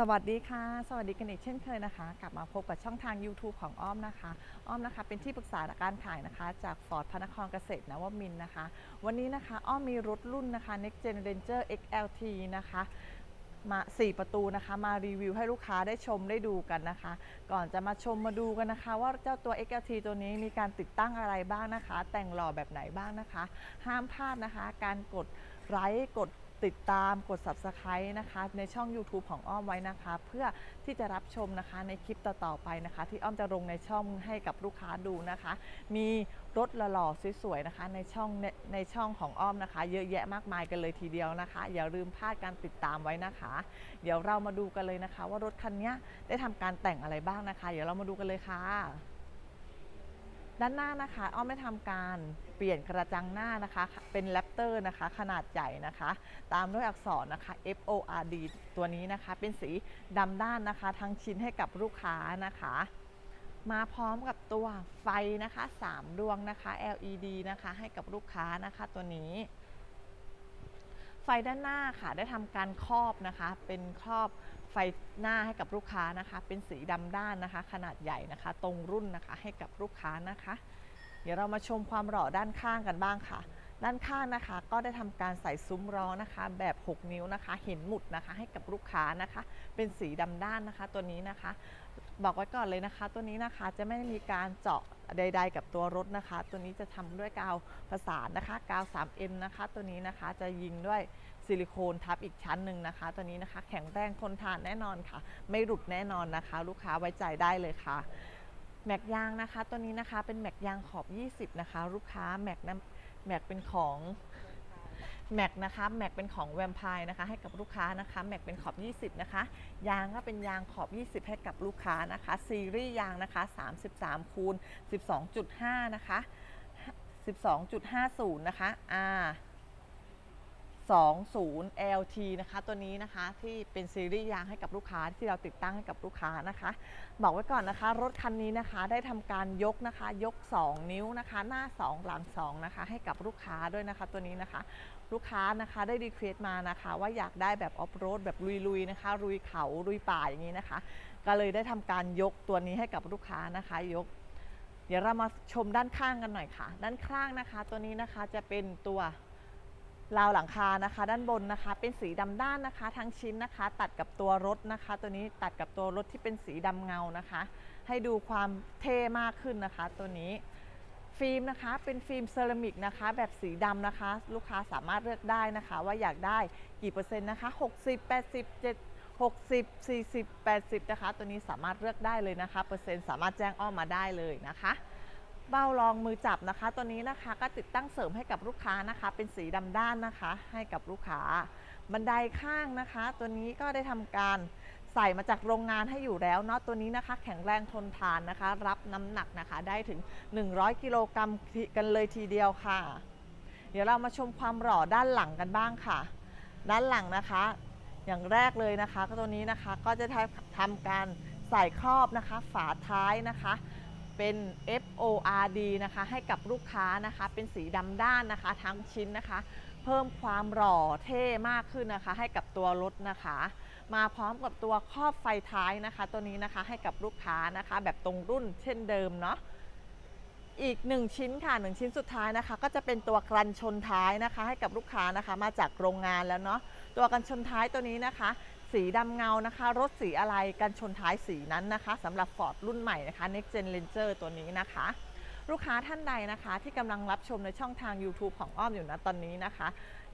สวัสดีค่ะ สวัสดีกันอีกเช่นเคยนะคะ กลับมาพบกับช่องทาง YouTube ของอ้อมนะคะ อ้อมนะคะเป็นที่ปรึกษาการขายนะคะ จากฟอร์ดพระนครเกษตรนวมินนะคะ วันนี้นะคะอ้อมมีรถรุ่นนะคะ Next Gen Ranger XLT นะคะมา4ประตูนะคะมารีวิวให้ลูกค้าได้ชมได้ดูกันนะคะ ก่อนจะมาชมมาดูกันนะคะ ว่าเจ้าตัว XLT ตัวนี้มีการติดตั้งอะไรบ้างนะคะ แต่งหล่อแบบไหนบ้างนะคะ ห้ามพลาดนะคะ การกดไลค์กด ติดตามกด Subscribe นะคะในช่อง YouTube ของอ้อมไว้นะคะ เพื่อที่จะรับชมนะคะในคลิปต่อๆไปนะคะ ที่อ้อมจะลงในช่องให้กับลูกค้าดูนะคะ มีรถหล่อๆสวยๆนะคะ ในช่องในในช่องของอ้อมนะคะ เยอะแยะมากมายกันเลยทีเดียวนะคะ อย่าลืมพลาดการติดตามไว้นะคะ เดี๋ยวเรามาดูกันเลยนะคะ ว่ารถคันนี้ได้ทำการแต่งอะไรบ้างนะคะ เดี๋ยวเรามาดูกันเลยค่ะ ด้านหน้านะคะอ้อมได้ทำการเปลี่ยนกระจังหน้านะคะ เป็นแรปเตอร์นะคะ ขนาดใหญ่นะคะ ตามด้วยอักษรนะคะ F O R D ตัวนี้นะคะ เป็นสีดำด้านนะคะ ทั้งชิ้นให้กับลูกค้านะคะ มาพร้อมกับตัวไฟนะคะ 3 ดวงนะคะ LED นะคะ ให้กับลูกค้านะคะตัวนี้ ไฟด้านหน้าค่ะได้ทำการครอบนะคะ เป็นครอบ ไฟหน้าให้กับลูกค้านะคะ เป็นสีดำด้านนะคะ ขนาดใหญ่นะคะ ตรงรุ่นนะคะให้กับลูกค้านะคะ เดี๋ยวเรามาชมความหล่อด้านข้างกันบ้างค่ะ ด้านข้างนะคะก็ได้ทำการใส่ซุ้มล้อนะคะ แบบ 6 นิ้วนะคะ เห็นหมุดนะคะให้กับลูกค้านะคะ เป็นสีดำด้านนะคะ ตัวนี้นะคะ บอกไว้ก่อนเลยนะคะ ตัวนี้นะคะจะไม่ได้มีการเจาะใด ๆ กับตัวรถนะคะ ตัวนี้จะทำด้วยกาวประสานนะคะ กาว 3M นะคะ ตัวนี้นะคะจะยิงด้วยซิลิโคนทับอีกชั้นหนึ่งนะคะ ตัวนี้นะคะ แข็งแรงทนทานแน่นอนค่ะ ไม่หลุดแน่นอนนะคะ ลูกค้าไว้ใจได้เลยค่ะแม็กยางนะคะ ตัวนี้นะคะเป็นแม็กยางขอบ 20 นะคะ ลูกค้าแม็กน้ำ แม็กเป็นของแม็กนะคะแม็กเป็นของแวมไพร์นะคะให้กับลูกค้านะคะแม็กเป็นขอบ 20 นะคะ ยางก็เป็นยางขอบ 20 ให้กับลูกค้านะคะ ซีรีส์ยางนะคะ 33คูณ12.5 นะคะ 12.50 นะคะอ่า 20 LT นะคะตัวนี้นะคะที่เป็นซีรีส์ยางให้กับลูกค้าที่เราติดตั้งให้กับลูกค้านะคะ บอกไว้ก่อนนะคะ รถคันนี้นะคะได้ทำการยกนะคะ ยก 2 นิ้วนะคะ หน้า 2 หลัง2นะคะให้กับลูกค้าด้วยนะคะ ตัวนี้นะคะ ลูกค้านะคะได้รีเควสมานะคะ ว่าอยากได้แบบออฟโรดแบบลุยๆนะคะลุยเขาลุยป่าอย่างนี้นะคะ ก็เลยได้ทำการยกตัวนี้ให้กับลูกค้านะคะยก เดี๋ยวเรามาชมด้านข้างกันหน่อยค่ะ ด้านข้างนะคะ ตัวนี้นะคะจะเป็นตัว ราวหลังคานะคะ ด้านบนนะคะ เป็นสีดำด้านนะคะ ทั้งชิ้นนะคะ ตัดกับตัวรถนะคะ ตัวนี้ตัดกับตัวรถที่เป็นสีดำเงานะคะ ให้ดูความเท่มากขึ้นนะคะ ตัวนี้ฟิล์มนะคะเป็นฟิล์มเซรามิกนะคะ แบบสีดำนะคะ ลูกค้าสามารถเลือกได้นะคะ ว่าอยากได้กี่เปอร์เซ็นต์นะคะ 60 80 7 60 40 80 นะคะ ตัวนี้สามารถเลือกได้เลยนะคะ เปอร์เซ็นต์สามารถแจ้งอ้อมมาได้เลยนะคะ เบ้ารองมือจับนะคะ ตัวนี้นะคะก็ติดตั้งเสริมให้กับลูกค้านะคะ เป็นสีดำด้านนะคะ ให้กับลูกค้า บันไดข้างนะคะ ตัวนี้ก็ได้ทำการใส่มาจากโรงงานให้อยู่แล้วเนาะตัวนี้นะคะ แข็งแรงทนทานนะคะ รับน้ำหนักนะคะได้ถึง 100 กิโลกรัมกันเลยทีเดียวค่ะ เดี๋ยวเรามาชมความหล่อด้านหลังกันบ้างค่ะ ด้านหลังนะคะ อย่างแรกเลยนะคะ ก็ตัวนี้นะคะก็จะทำการใส่ครอบนะคะ ฝาท้ายนะคะ เป็น FORD นะคะ ให้กับลูกค้านะคะ เป็นสีดำด้านนะคะ ทั้งชิ้นนะคะ เพิ่มความหล่อเท่มากขึ้นนะคะ ให้กับตัวรถนะคะ มาพร้อมกับตัวครอบไฟท้ายนะคะ ตัวนี้นะคะให้กับลูกค้านะคะ แบบตรงรุ่นเช่นเดิมเนาะอีก 1 ชิ้นค่ะ 1 ชิ้นสุดท้ายนะคะ ก็จะเป็นตัวกันชนท้ายนะคะ ให้กับลูกค้านะคะ มาจากโรงงานแล้วเนาะตัวกันชนท้ายตัวนี้นะคะ สีดำเงานะคะ รถสีอะไรกันชนท้ายสีนั้นนะคะสำหรับ Ford รุ่นใหม่นะคะ Next Gen Ranger ตัวนี้นะคะ ลูกค้าท่านใดนะคะ ที่กำลังรับชมในช่องทาง YouTube ของอ้อมอยู่นะตอนนี้นะคะ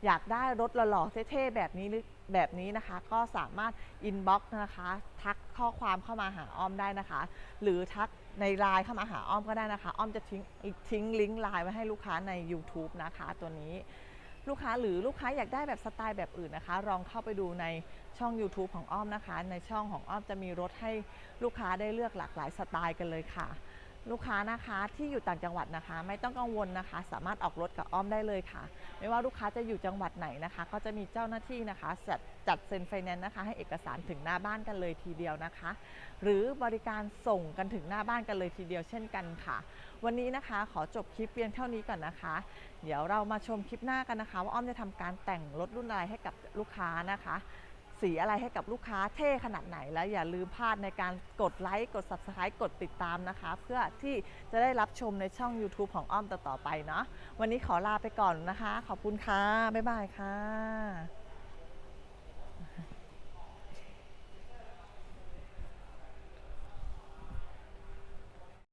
อยากได้รถหล่อๆเท่ๆแบบนี้หรือแบบนี้นะคะ ก็สามารถอินบ็อกซ์นะคะ ทักข้อความเข้ามาหาอ้อมได้นะคะ หรือทักในไลน์เข้ามาหาอ้อมก็ได้นะคะ อ้อมจะทิ้งทิ้งลิงก์ไลน์ไว้ให้ลูกค้าใน YouTube นะคะ ตัวนี้ลูกค้าหรือลูกค้าอยากได้แบบสไตล์แบบอื่นนะคะลองเข้าไปดูใน ช่อง YouTube ของอ้อมนะคะ ในช่องของอ้อมจะมีรถให้ลูกค้าได้เลือกหลากหลายสไตล์กันเลยค่ะ ลูกค้านะคะที่อยู่ต่างจังหวัดนะคะ ไม่ต้องกังวลนะคะ สามารถออกรถกับอ้อมได้เลยค่ะ ไม่ว่าลูกค้าจะอยู่จังหวัดไหนนะคะ ก็จะมีเจ้าหน้าที่นะคะ จัดจัดเซ็นไฟแนนซ์นะคะ ให้เอกสารถึงหน้าบ้านกันเลยทีเดียวนะคะ หรือบริการส่งกันถึงหน้าบ้านกันเลยทีเดียวเช่นกันค่ะ วันนี้นะคะขอจบคลิปเพียงเท่านี้ก่อนนะคะ เดี๋ยวเรามาชมคลิปหน้ากันนะคะ ว่าอ้อมจะทำการแต่งรถรุ่นอะไรให้กับลูกค้านะคะ สีอะไรให้กับลูกค้าเท่ขนาดไหน แล้วอย่าลืมพลาดในการกดไลค์กด Subscribe กดติดตามนะคะ เพื่อที่จะได้รับชมในช่อง YouTube ของอ้อมต่อๆไปเนาะวันนี้ขอลาไปก่อนนะคะ ขอบคุณค่ะ บ๊ายบายค่ะ